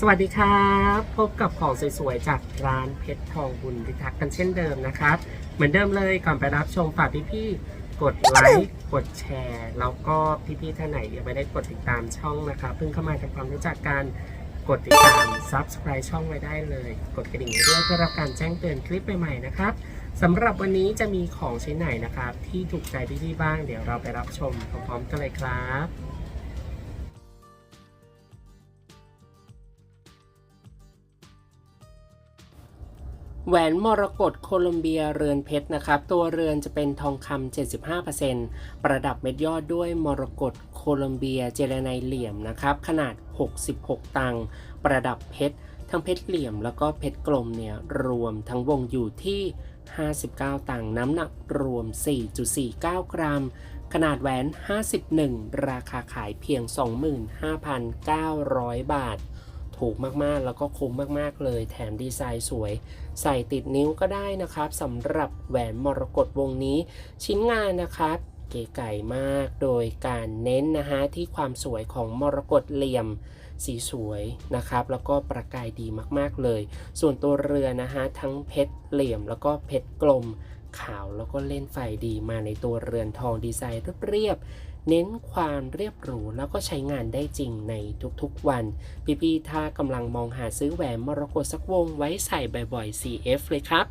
สวัสดีครับ พบกับของสวยๆจากร้านเพชรทองบุญพิทักษ์กันเช่นเดิมนะครับ เหมือนเดิมเลยก่อนไปรับชมฝากพี่ๆกดไลค์กดแชร์ แล้วก็พี่ๆท่านไหนยังไม่ได้กดติดตามช่องนะครับเพิ่งเข้ามาทำความรู้จักกันกดติดตาม Subscribe ช่องไว้ได้เลย กดกระดิ่งด้วยเพื่อรับการแจ้งเตือนคลิปใหม่ๆนะครับสำหรับวันนี้จะมีของชิ้นไหนนะครับ ที่ถูกใจพี่ๆบ้างเดี๋ยวเราไปรับชมพร้อมๆกันเลยครับ แหวนมรกตโคลอมเบียเรือนเพชรนะครับ ตัวเรือนจะเป็นทองคำ 75%ประดับเม็ดยอดด้วยมรกตโคลอมเบียเจลาไนเหลี่ยมนะครับ ขนาด 66 ตังค์ประดับเพชร ทั้งเพชรเหลี่ยมแล้วก็เพชรกลมเนี่ย รวมทั้งวงอยู่ที่ 59 ตังค์น้ำหนักรวม 4.49 กรัม ขนาดแหวน 51 ราคาขายเพียง 25,900 บาท ถูกมากๆ แล้วก็คุ้มมากๆเลย แถมดีไซน์สวย ใส่ติดนิ้วก็ได้นะครับสำหรับแหวนมรกตวงนี้ ชิ้นงานนะครับเก๋ไก่มากโดยการเน้นนะฮะที่ความสวยของมรกตเหลี่ยมสีสวยนะครับ แล้วก็ประกายดีมากๆเลย ส่วนตัวเรือนะฮะทั้งเพชรเหลี่ยม แล้วก็เพชรกลมขาวแล้วก็เล่นไฟดีมาในตัวเรือนทองดีไซน์เรียบ เน้นความเรียบหรูแล้วก็ใช้งานได้จริงในทุกๆวัน พี่ๆถ้ากำลังมองหาซื้อแหวนมรกตสักวงไว้ใส่บ่อยๆ CF เลยครับ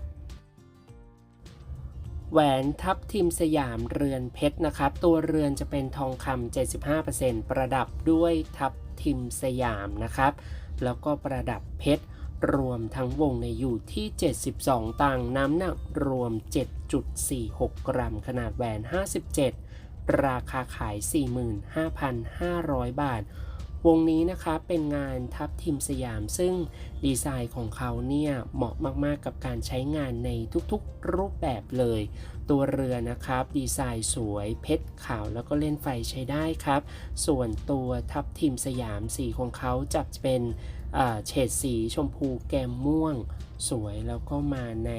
แหวนทับทิมสยามเรือนเพชรนะครับ ตัวเรือนจะเป็นทองคำ 75%ประดับด้วยทับทิมสยามนะครับ แล้วก็ประดับเพชรรวมทั้งวงในอยู่ที่ 72 ตังค์น้ำหนักรวม 7.46 กรัม ขนาดแหวน 57 ราคาขาย 45,500 บาท วงนี้นะครับเป็นงานทับทิมสยาม ซึ่งดีไซน์ของเขาเนี่ยเหมาะมากๆกับการใช้งานในทุกๆรูปแบบเลย ตัวเรือนะครับ ดีไซน์สวยเพชรขาวแล้วก็เล่นไฟใช้ได้ครับ ส่วนตัวทับทิมสยามสีของเขาจะเป็นเฉดสีชมพูแก้มม่วง สวยแล้วก็มาใน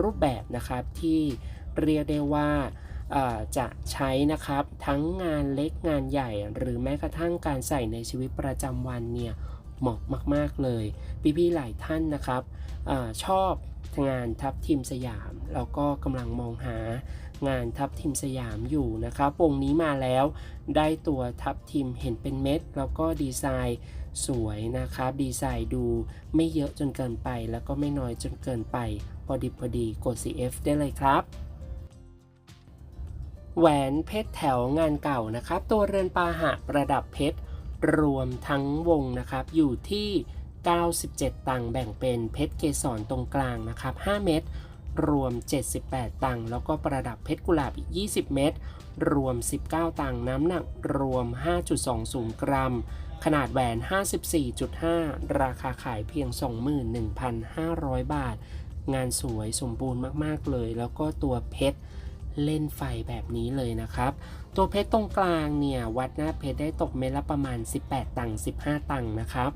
รูปแบบนะครับที่เรียกได้ว่า จะใช้นะครับทั้งงานเล็กงานใหญ่ หรือแม้กระทั่งการใส่ในชีวิตประจำวันเนี่ยเหมาะมาก ๆ เลย พี่ๆหลายท่านนะครับอชอบงานทับทิมสยาม แล้วก็กำลังมองหางานทับทิมสยามอยู่นะครับวงนี้มาแล้วได้ตัวทับทิมเห็นเป็นเม็ด แล้วก็ดีไซน์สวยนะครับ ดีไซน์ดูไม่เยอะจนเกินไป แล้วก็ไม่น้อยจนเกินไป พอดีพอดีกด CF ได้เลยครับ แหวนเพชรแถวงานเก่านะครับ ตัวเรือนปาหะประดับเพชรรวมทั้งวงนะครับ อยู่ที่ 97 ตังค์แบ่งเป็นเพชรเกสรตรงกลางนะครับ 5 เม็ดรวม 78 ตังค์แล้วก็ประดับเพชรกุหลาบอีก 20 เม็ดรวม 19 ตังค์น้ำหนักรวม 5.20 กรัม ขนาดแหวน 54.5 ราคาขายเพียง 21,500 บาท งานสวยสมบูรณ์มาก ๆ เลย แล้วก็ตัวเพชร เล่นไฟแบบนี้เลยนะครับ ตัวเพชรตรงกลางเนี่ย วัดหน้าเพชรได้ตกเม็ดละประมาณ 18 ตังค์15 ตังค์นะครับ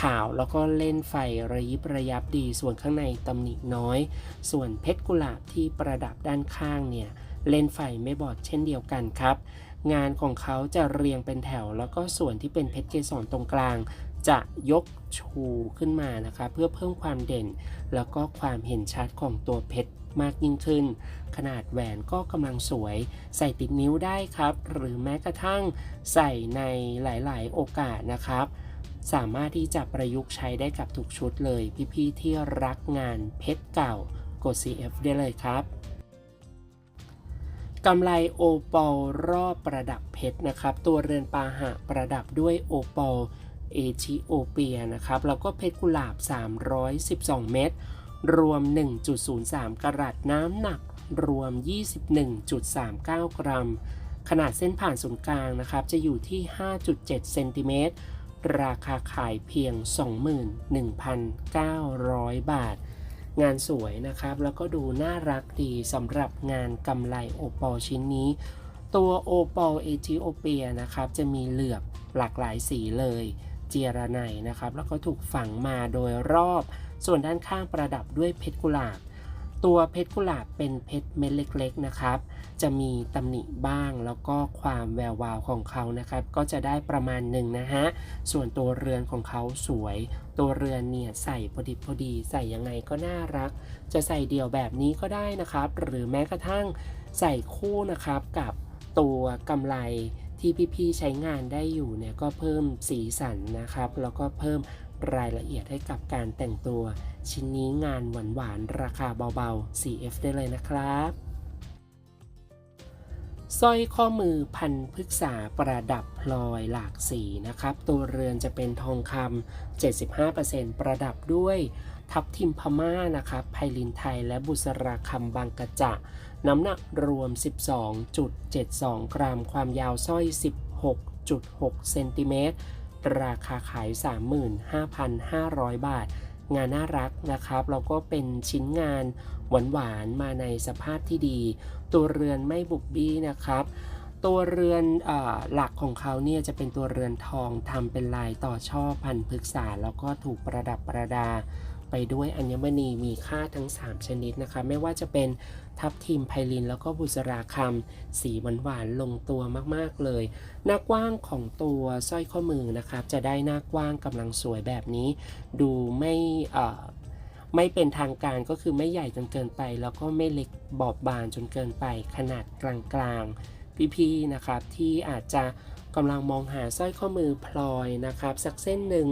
ขาวแล้วก็เล่นไฟระยิบระยับดีส่วนข้างในตำหนิน้อย ส่วนเพชรกุหลาบที่ประดับด้านข้างเนี่ย เล่นไฟไม่บอดเช่นเดียวกันครับ งานของเขาจะเรียงเป็นแถวแล้วก็ส่วนที่เป็นเพชรเกสรตรงกลาง จะยกชูขึ้นมานะครับเพื่อเพิ่มความเด่น แล้วก็ความเห็นชัดของตัวเพชรมากยิ่งขึ้น ขนาดแหวนก็กำลังสวย ใส่ติดนิ้วได้ครับ หรือแม้กระทั่งใส่ในหลายๆ โอกาสนะครับ สามารถที่จะประยุกต์ใช้ได้กับทุกชุดเลย พี่ๆที่รักงานเพชรเก่ากด CF ได้เลยครับกำไรโอปอลรอบประดับเพชรนะครับ ตัวเรือนปาหะประดับด้วยโอปอล เอธิโอเปียนะครับ แล้วก็เพชรกุหลาบ 312 เม็ด รวม 1.03 กรัตน้ำหนัก รวม 21.39 กรัม ขนาดเส้นผ่านศูนย์กลางนะครับ จะอยู่ที่ 5.7 เซนติเมตร ราคาขายเพียง 21,900 บาท งานสวยนะครับ แล้วก็ดูน่ารักดีสำหรับงานกำไลโอปอลชิ้นนี้ตัวโอปอลเอธิโอเปียนะครับ จะมีเหลือบหลากหลายสีเลย เจียระไนนะครับ แล้วก็ถูกฝังมาโดยรอบ ส่วนด้านข้างประดับด้วยเพชรกุหลาบ ตัวเพชรกุหลาบเป็นเพชรเม็ดเล็ก ๆนะครับ จะมีตำหนิบ้างแล้วก็ความแวววาวของเขานะครับ ก็จะได้ประมาณหนึ่งนะฮะ ส่วนตัวเรือนของเขาสวย ตัวเรือนเนี่ยใส่พอดีพอดีใส่ยังไงก็น่ารัก จะใส่เดี่ยวแบบนี้ก็ได้นะครับ หรือแม้กระทั่งใส่คู่นะครับกับตัวกำไร ที่พี่ๆใช้งานได้อยู่เนี่ยก็เพิ่มสีสันนะครับ แล้วก็เพิ่มรายละเอียดให้กับการแต่งตัว ชิ้นนี้งานหวานๆราคาเบาๆ 4F ได้เลยนะครับสร้อยข้อมือพันพฤกษาประดับพลอยหลากสีนะครับ ตัวเรือนจะเป็นทองคำ 75%ประดับด้วยทับทิมพม่านะครับไพลินไทยและบุษราคำบางกระจะ น้ำหนักรวม 12.72 กรัม ความยาวสร้อย 16.6 เซนติเมตร ราคาขาย 35,500 บาท งานน่ารักนะครับแล้วก็เป็นชิ้นงานหวานๆ มาในสภาพที่ดี ตัวเรือนไม่บุบบี้นะครับตัวเรือนอหลักของเขาเนี่ยจะเป็นตัวเรือนทองทำเป็นลายต่อช่อพันธุ์พฤกษาแล้วก็ถูกประดับประดา ไปด้วยอัญมณีมีค่าทั้ง 3 ชนิดนะคะ ไม่ว่าจะเป็นทับทิมไพลิน แล้วก็บุษราคำสีหวานๆลงตัวมากๆเลย หน้ากว้างของตัวสร้อยข้อมือนะครับ จะได้หน้ากว้างกำลังสวยแบบนี้ ดูไม่ไม่เป็นทางการก็คือไม่ใหญ่จนเกินไป แล้วก็ไม่เล็กบอบบางจนเกินไปขนาดกลางๆ พี่ๆนะครับที่อาจจะกำลังมองหาสร้อยข้อมือพลอยนะครับสักเส้นหนึ่ง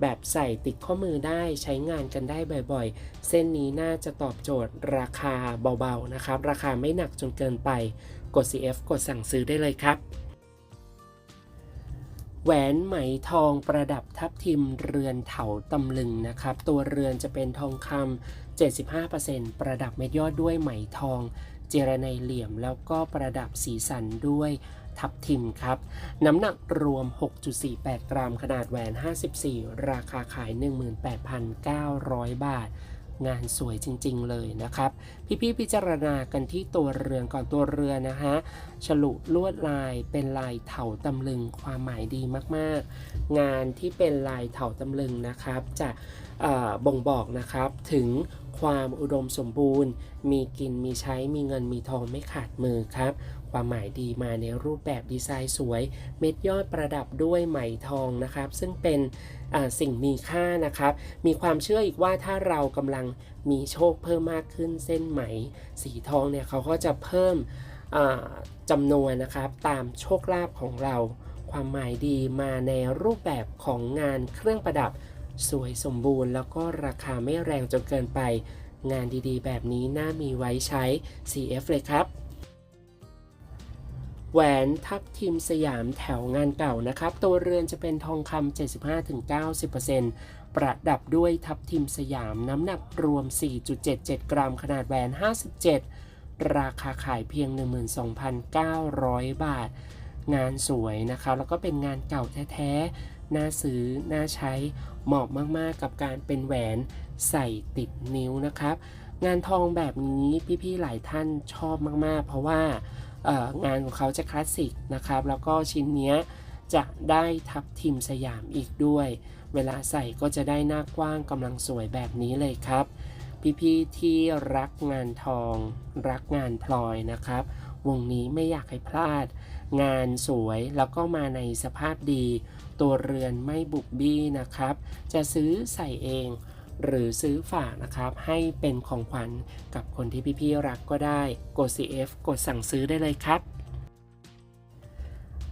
แบบใส่ติดข้อมือได้ใช้งานกันได้บ่อยๆ เส้นนี้น่าจะตอบโจทย์ราคาเบาๆนะครับ ราคาไม่หนักจนเกินไปกด CF กดสั่งซื้อได้เลยครับ แหวนไหมทองประดับทับทิมเรือนเถาตำลึงนะครับ ตัวเรือนจะเป็นทองคำ75%ประดับเม็ดยอดด้วยไหมทอง เจรไนเหลี่ยมแล้วก็ประดับสีสันด้วยทับทิมครับ น้ำหนักรวม 6.48 กรัม ขนาดแหวน 54 ราคาขาย 18,900 บาท งานสวยจริง ๆ เลยนะครับ พี่ๆพิจารณากันที่ตัวเรือนก่อนตัวเรือนนะฮะฉลุลวดลายเป็นลายเถาตำลึงความหมายดีมากๆ งานที่เป็นลายเถาตำลึงนะครับจะบ่งบอกนะครับถึงความอุดมสมบูรณ์ มีกินมีใช้มีเงินมีทองไม่ขาดมือครับความหมายดีมาในรูปแบบดีไซน์สวย เม็ดยอดประดับด้วยไหมทองนะครับ ซึ่งเป็น สิ่งมีค่านะครับ มีความเชื่ออีกว่าถ้าเรากำลังมีโชคเพิ่มมากขึ้นเส้นไหม สีทองเนี่ยเขาก็จะเพิ่มอ่าจำนวนนะครับตามโชคลาภของเรา ความหมายดีมาในรูปแบบของงานเครื่องประดับสวยสมบูรณ์ แล้วก็ราคาไม่แรงจนเกินไป งานดีๆ แบบนี้น่ามีไว้ใช้ CF เลยครับ แหวนทับทิมสยามแถวงานเก่านะครับ ตัวเรือนจะเป็นทองคำ75-90%ประดับด้วยทับทิมสยามน้ำหนักรวม 4.77 กรัม ขนาดแหวน 57 ราคาขายเพียง 12,900 บาท งานสวยนะครับแล้วก็เป็นงานเก่าแท้ๆ น่าซื้อ น่าใช้ เหมาะมากๆ กับการเป็นแหวนใส่ติดนิ้วนะครับ งานทองแบบนี้พี่ๆ หลายท่านชอบมากๆ เพราะว่า งานของเขาจะคลาสสิกนะครับ แล้วก็ชิ้นนี้จะได้ทับทิมสยามอีกด้วย เวลาใส่ก็จะได้หน้ากว้างกำลังสวยแบบนี้เลยครับ พี่ๆที่รักงานทอง รักงานพลอยนะครับ วงนี้ไม่อยากให้พลาด งานสวยแล้วก็มาในสภาพดี ตัวเรือนไม่บุบบี้นะครับ จะซื้อใส่เอง หรือซื้อฝากนะครับให้เป็นของขวัญกับคนที่พี่ๆรักก็ได้กด CF กดสั่งซื้อได้เลยครับ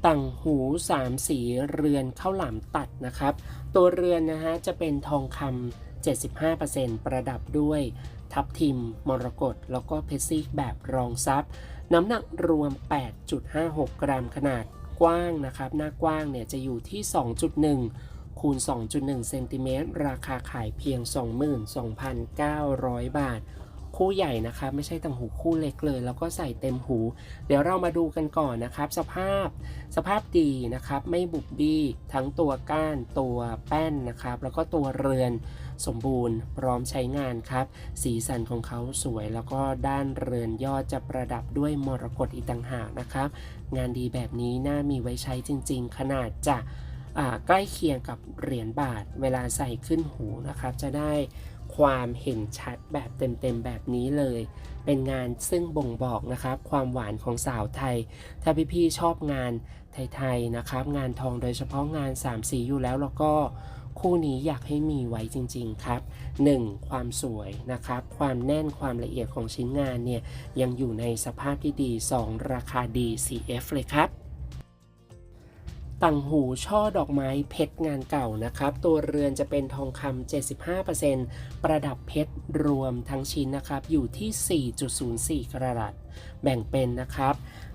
ต่างหูสามสีเรือนข้าวหลามตัดนะครับ ตัวเรือนนะฮะจะเป็นทองคำ75%ประดับด้วย ทับทิม มรกตแล้วก็เพชรซีกแบบรองซับน้ำหนักรวม 8.56 กรัมขนาดกว้างนะครับ หน้ากว้างเนี่ยจะอยู่ที่ 2.1 คูณ 2.1 เซนติเมตรราคาขายเพียง 22,900 บาท คู่ใหญ่นะครับไม่ใช่ต่างหูคู่เล็กเลย แล้วก็ใส่เต็มหู เดี๋ยวเรามาดูกันก่อนนะครับ สภาพสภาพดีนะครับ ไม่บุบบี้ทั้งตัวก้านตัวแป้นนะครับ แล้วก็ตัวเรือนสมบูรณ์พร้อมใช้งานครับ สีสันของเขาสวยแล้วก็ด้านเรือนยอดจะประดับด้วยมรกตอีกต่างหากนะครับ งานดีแบบนี้น่ามีไว้ใช้จริง ๆ ขนาดจะอ่า ใกล้เคียงกับเหรียญบาทเวลาใส่ขึ้นหูนะครับ จะได้ความเห็นชัดแบบเต็มๆแบบนี้เลย เป็นงานซึ่งบ่งบอกนะครับ ความหวานของสาวไทย ถ้าพี่ๆชอบงานไทยๆนะครับ งานทองโดยเฉพาะงานสามสีอยู่แล้วแล้วก็คู่นี้อยากให้มีไว้จริงๆครับ 1. ความสวยนะครับ ความแน่นความละเอียดของชิ้นงานเนี่ยยังอยู่ในสภาพที่ดี 2. ราคาดี CF เลยครับ ต่างหูช่อดอกไม้เพชรงานเก่านะครับ ตัวเรือนจะเป็นทองคำ 75%ประดับเพชรรวมทั้งชิ้นนะครับ อยู่ที่ 4.04 กรรัต แบ่งเป็นนะครับ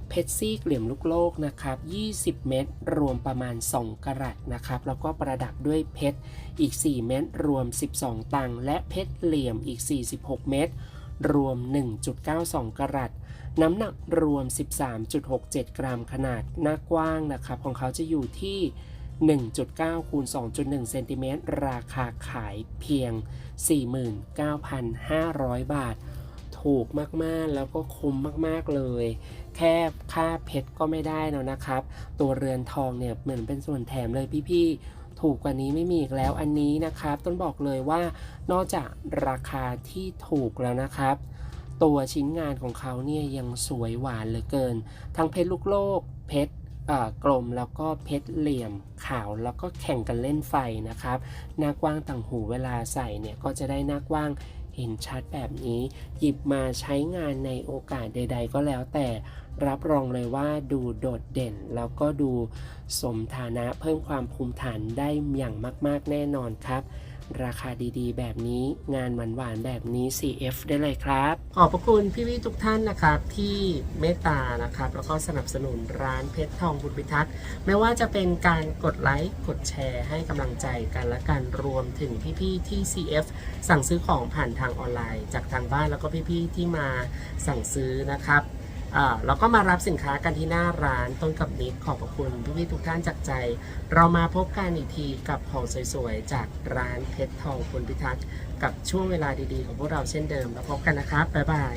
เพชรซีกเหลี่ยมลูกโลกนะครับ 20 เม็ดรวมประมาณ 2 กรัตนะครับ แล้วก็ประดับด้วยเพชรอีก 4 เม็ดรวม 12 ตังและเพชรเหลี่ยมอีก 46 เม็ด รวม 1.92 กรัต น้ำหนักรวม 13.67 กรัมขนาดหน้ากว้างนะครับ ของเขาจะอยู่ที่ 1.9 คูณ 2.1 เซนติเมตร ราคาขายเพียง 49,500 บาท ถูกมาก ๆ แล้วก็คุ้มมาก ๆ เลย แค่ค่าเพชรก็ไม่ได้แล้วนะครับ ตัวเรือนทองเนี่ยเหมือนเป็นส่วนแถมเลยพี่ ๆ ถูกกว่านี้ไม่มีอีกแล้วอันนี้นะครับ ต้นบอกเลยว่านอกจากราคาที่ถูกแล้วนะครับ ตัวชิ้นงานของเขาเนี่ยยังสวยหวานเหลือเกิน ทั้งเพชรลูกโลก เพชรกลมแล้วก็เพชรเหลี่ยมขาวแล้วก็แข่งกันเล่นไฟนะครับ หน้ากว้างต่างหูเวลาใส่เนี่ยก็จะได้หน้ากว้าง เห็นชัดแบบนี้ หยิบมาใช้งานในโอกาสใด ๆ ก็แล้วแต่รับรองเลยว่าดูโดดเด่น แล้วก็ดูสมฐานะเพิ่มความภูมิฐานได้อย่างมาก ๆ แน่นอนครับ ราคาดีๆ แบบนี้งานหวานๆแบบนี้ CF ได้เลยครับ ขอบพระคุณพี่ๆทุกท่านนะครับที่เมตตานะครับ แล้วก็สนับสนุนร้านเพชรทองบุญพิทักษ์ไม่ว่าจะเป็นการกดไลค์กดแชร์ให้กำลังใจกันและกันรวมถึงพี่ๆที่ CF สั่งซื้อของผ่านทางออนไลน์ จากทางบ้านแล้วก็พี่ๆที่มาสั่งซื้อนะครับ แล้วก็มารับสินค้ากันที่หน้าร้านต้นกับนิดขอบพระคุณพี่ทุกท่านจากใจ เรามาพบกันอีกทีกับของสวยๆ จากร้านเพชรทองคุณพิทักษ์กับช่วงเวลาดีๆ ของพวกเราเช่นเดิม แล้วพบกันนะครับ บ๊ายบาย